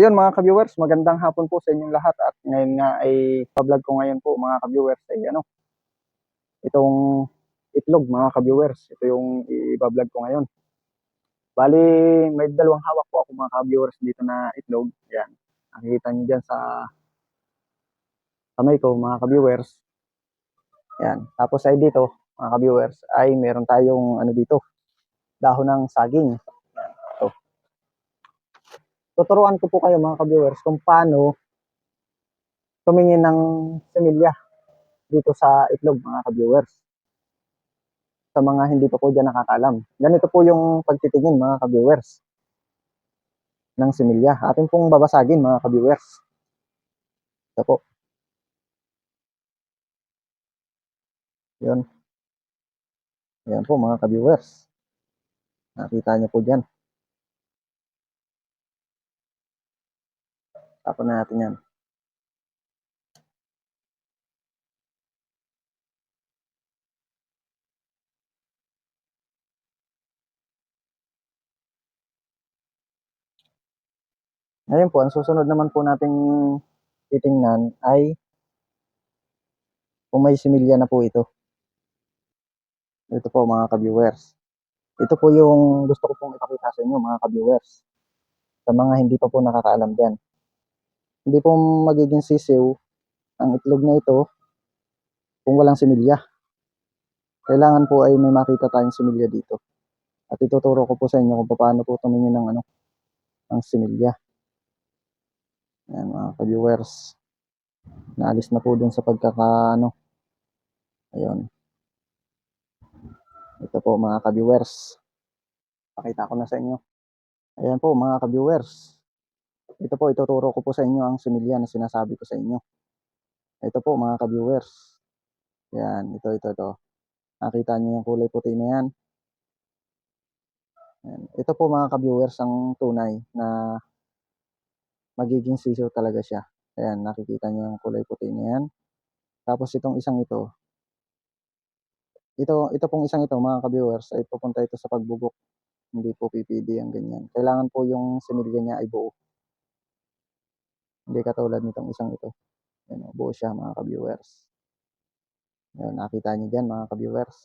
ayun mga ka-viewers, magandang hapon po sa inyong lahat at ngayon nga ay pa-vlog ko ngayon po mga ka-viewers ay ano, itong itlog mga ka-viewers. Ito yung i-vlog ko ngayon. Bali, may dalawang hawak po ako mga ka-viewers dito na itlog. Yan. Nakikita niyo dyan sa kamay ko mga ka-viewers. Yan. Tapos ay dito mga ka-viewers ay meron tayong ano dito, dahon ng saging. Tuturuan ko po kayo mga ka-viewers kung paano tumingin ng semilya dito sa itlog mga ka-viewers. Sa mga hindi pa po dyan nakakalam. Ganito po yung pagtitingin mga ka-viewers ng semilya. Atin pong babasagin mga ka-viewers. Ito po. Yun. Ayan po mga ka-viewers. Nakita niyo po dyan. Tapon na natin yan. Ngayon po, ang susunod naman po nating titingnan ay kung may similya na po ito. Ito po mga ka-viewers. Ito po yung gusto ko pong ipakita sa inyo mga ka-viewers. Sa mga hindi pa po nakakaalam dyan. Hindi po magiging sisiw ang itlog na ito kung walang similya. Kailangan po ay may makita tayong similya dito. At ituturo ko po sa inyo kung paano po tumingin ng ano, ng similya. Ayan mga ka-viewers. Naalis na po dun sa pagkaka ano. Ayun. Ito po mga ka-viewers. Pakita ko na sa inyo. Ayan po mga ka-viewers. Ito po ituturo ko po sa inyo ang similya na sinasabi ko sa inyo. Ito po mga ka-viewers. Ayan, ito, ito, ito. Nakita niyo yung kulay puti na yan. Ayan. Ito po mga ka-viewers ang tunay na magiging sisiw talaga siya. Ayan, nakikita niyo yung kulay puti na yan. Tapos itong isang ito, ito, ito pong isang ito mga ka-viewers ay pupunta ito sa pagbubok. Hindi po PPD ang ganyan. Kailangan po yung similya niya ay buo. Hindi katulad nitong isang ito. Ayan, buo siya mga ka-viewers. Ayan, nakita niyo dyan mga ka-viewers.